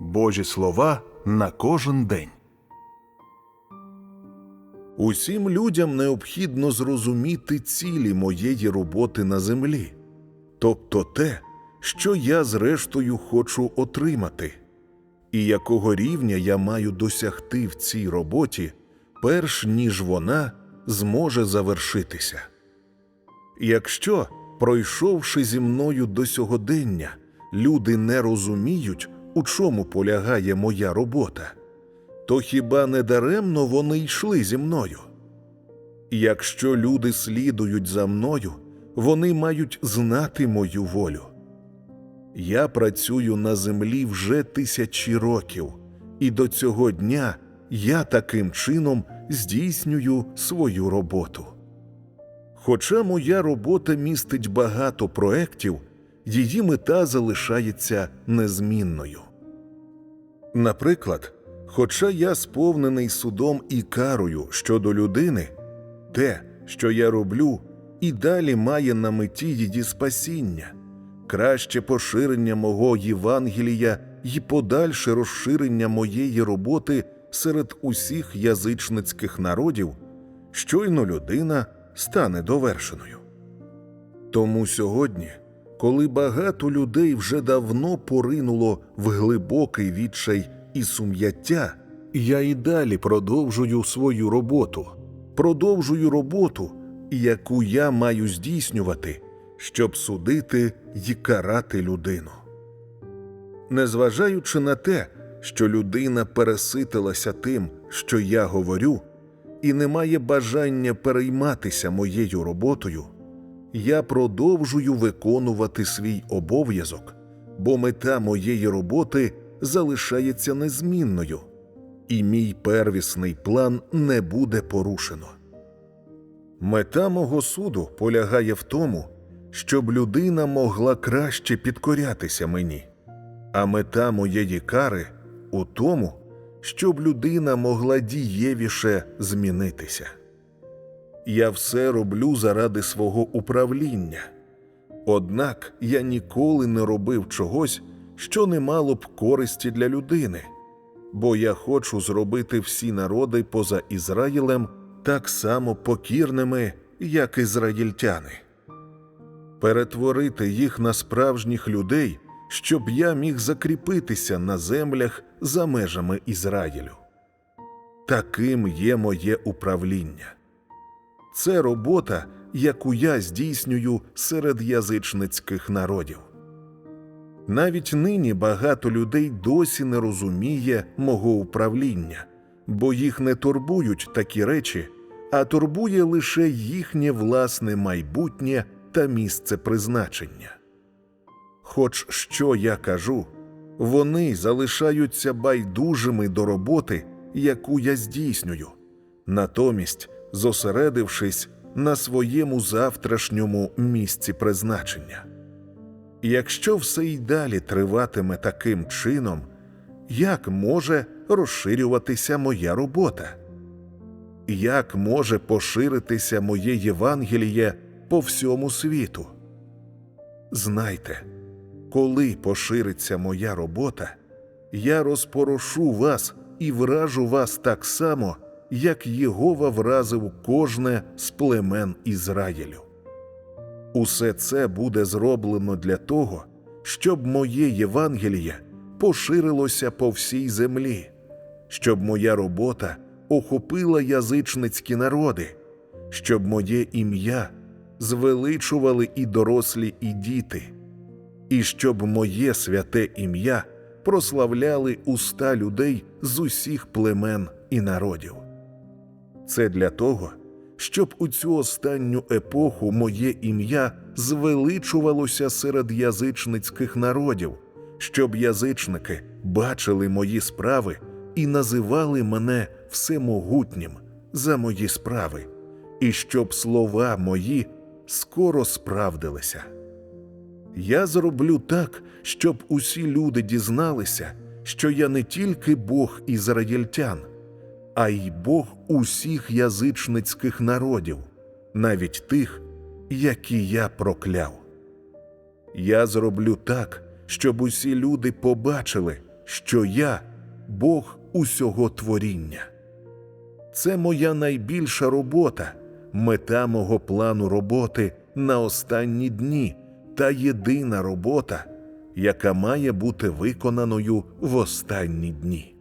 Божі слова на кожен день. Усім людям необхідно зрозуміти цілі моєї роботи на землі, тобто те, що я зрештою хочу отримати, і якого рівня я маю досягти в цій роботі, перш ніж вона зможе завершитися. Якщо, пройшовши зі мною до сьогодення, люди не розуміють, у чому полягає моя робота, то хіба не даремно вони йшли зі мною? Якщо люди слідують за мною, вони мають знати мою волю. Я працюю на землі вже тисячі років, і до цього дня я таким чином здійснюю свою роботу. Хоча моя робота містить багато проєктів, її мета залишається незмінною. Наприклад, хоча я сповнений судом і карою щодо людини, те, що я роблю, і далі має на меті її спасіння, краще поширення мого Євангелія і подальше розширення моєї роботи серед усіх язичницьких народів, щойно людина стане довершеною. Тому сьогодні, коли багато людей вже давно поринуло в глибокий відчай і сум'яття, я і далі продовжую свою роботу, продовжую роботу, яку я маю здійснювати, щоб судити й карати людину. Незважаючи на те, що людина переситилася тим, що я говорю, і не має бажання перейматися моєю роботою, я продовжую виконувати свій обов'язок, бо мета моєї роботи залишається незмінною, і мій первісний план не буде порушено. Мета мого суду полягає в тому, щоб людина могла краще підкорятися мені, а мета моєї кари у тому, щоб людина могла дієвіше змінитися. Я все роблю заради свого управління. Однак я ніколи не робив чогось, що не мало б користі для людини, бо я хочу зробити всі народи поза Ізраїлем так само покірними, як ізраїльтяни, перетворити їх на справжніх людей, щоб я міг закріпитися на землях за межами Ізраїлю. Таким є моє управління. Це робота, яку я здійснюю серед язичницьких народів. Навіть нині багато людей досі не розуміє мого управління, бо їх не турбують такі речі, а турбує лише їхнє власне майбутнє та місце призначення. Хоч що я кажу, вони залишаються байдужими до роботи, яку я здійснюю, натомість зосередившись на своєму завтрашньому місці призначення. Якщо все й далі триватиме таким чином, як може розширюватися моя робота? Як може поширитися моє Євангеліє по всьому світу? Знайте, коли пошириться моя робота, я розпорошу вас і вражу вас так само, як Єгова вразив кожне з племен Ізраїлю. Усе це буде зроблено для того, щоб моє Євангеліє поширилося по всій землі, щоб моя робота охопила язичницькі народи, щоб моє ім'я звеличували і дорослі, і діти, і щоб моє святе ім'я прославляли уста людей з усіх племен і народів. Це для того, щоб у цю останню епоху моє ім'я звеличувалося серед язичницьких народів, щоб язичники бачили мої справи і називали мене всемогутнім за мої справи, і щоб слова мої скоро справдилися. Я зроблю так, щоб усі люди дізналися, що я не тільки Бог ізраїльтян, а й Бог усіх язичницьких народів, навіть тих, які я прокляв. Я зроблю так, щоб усі люди побачили, що я Бог усього творіння. Це моя найбільша робота, мета мого плану роботи на останні дні та єдина робота, яка має бути виконаною в останні дні.